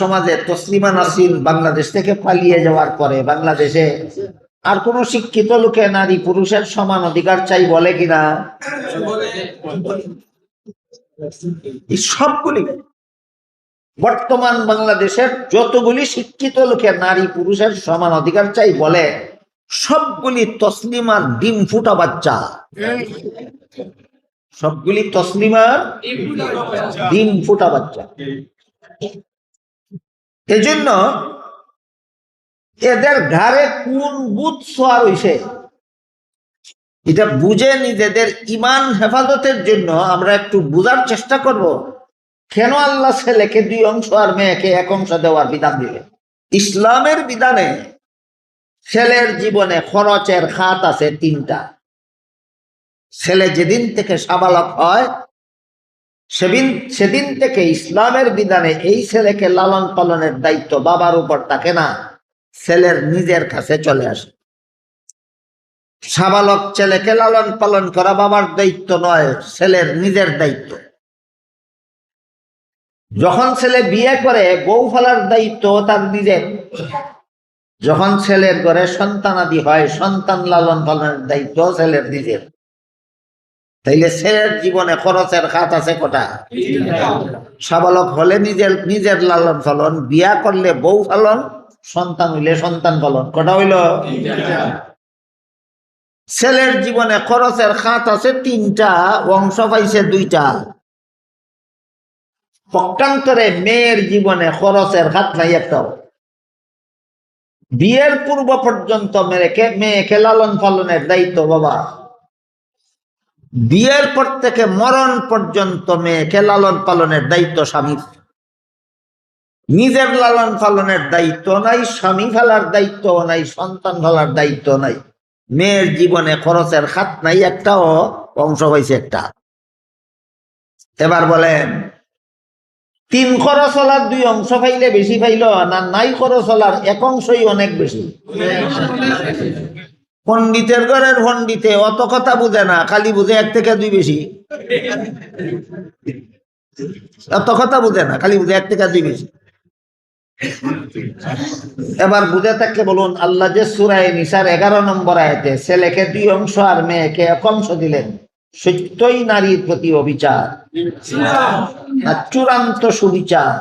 সমাজে তসলিমা নাসিন বাংলাদেশ থেকে পালিয়ে যাওয়ার পরে বাংলাদেশে আর কোন শিক্ষিত লোকে, নারী, পুরুষের সমান অধিকার চাই বলে কিনা? সবগুলি বর্তমান বাংলাদেশের যতগুলি শিক্ষিত লোকে, নারী, পুরুষের সমান অধিকার চাই বলে, সবগুলি তসলিমার ডিম ফুটা বাচ্চা। সবগুলি তসলিমার ডিম ফুটা বাচ্চা। এজন্য এদের ঘাড়ে কোন বুধ সোয়ার হইছে এটা বুঝে নিজেদের ইমান হেফাজতের জন্য আমরা একটু বুঝার চেষ্টা করব, কেন আল্লাহ ছেলেকে দুই অংশ আর মেয়েকে এক অংশ দেওয়ার বিধান দিলেন? ইসলামের বিধানে ছেলের জীবনে খরচের খাত আছে তিনটা। ছেলে যেদিন থেকে সাবালক হয় সেদিন সেদিন থেকে ইসলামের বিধানে এই ছেলেকে লালন পালনের দায়িত্ব বাবার উপর থাকে না। ছেলের নিজের কাছে চলে আসে। সাবালক ছেলেকে লালন পালন করা বাবার দায়িত্ব নয়, ছেলের নিজের দায়িত্ব। যখন ছেলে বিয়ে করে, বউ ফেলার দায়িত্ব তার নিজের। যখন ছেলের ঘরে সন্তানাদি হয়, সন্তান লালন পালনের দায়িত্ব ছেলের নিজের। তাইলে ছেলের জীবনে খরচের খাত আছে কটা? সাবালক হলে নিজের নিজের লালন পালন, বিয়া করলে বউ পালন, সন্তান হইলে সন্তান পালন, কটা হইল? ছেলের জীবনে খরচের খাত আছে তিনটা, অংশ পাইছে দুইটা। পক্ষান্তরে মেয়ের জীবনে খরচের খাত নাই একটাও বিয়ের পূর্ব পর্যন্ত মেয়েকে মেয়েকে লালন পালনের দায়িত্ব, বাবা। বিয়ের পর থেকে মরণ পর্যন্ত মেয়েকে লালন পালনের দায়িত্ব স্বামীর। নিজের লালন পালনের দায়িত্ব নাই, স্বামী ফেলার দায়িত্ব নাই, সন্তান ফেলার দায়িত্ব নাই। মেয়ের জীবনে খরচের খাত নাই, একটাও অংশ হয়েছে একটা। এবার বলেন, তিন খরচ হলার দুই অংশ পাইলে বেশি পাইল না, নাই খরচ হলার এক অংশই অনেক বেশি। পণ্ডিতের ঘরের পণ্ডিতে, অত কথা বুঝে না, খালি বুঝে এক থেকে দুই বেশি। অত কথা বুঝে না, খালি বুঝে এক থেকে দুই বেশি। এবার বুঝে থাকলে বলুন, আল্লাহ যে সুরায় নিসার এগারো নম্বর আয়তে, ছেলেকে দুই অংশ আর মেয়েকে এক অংশ দিলেন, সত্যই নারীর প্রতি অবিচার। চূড়ান্ত সুবিচার।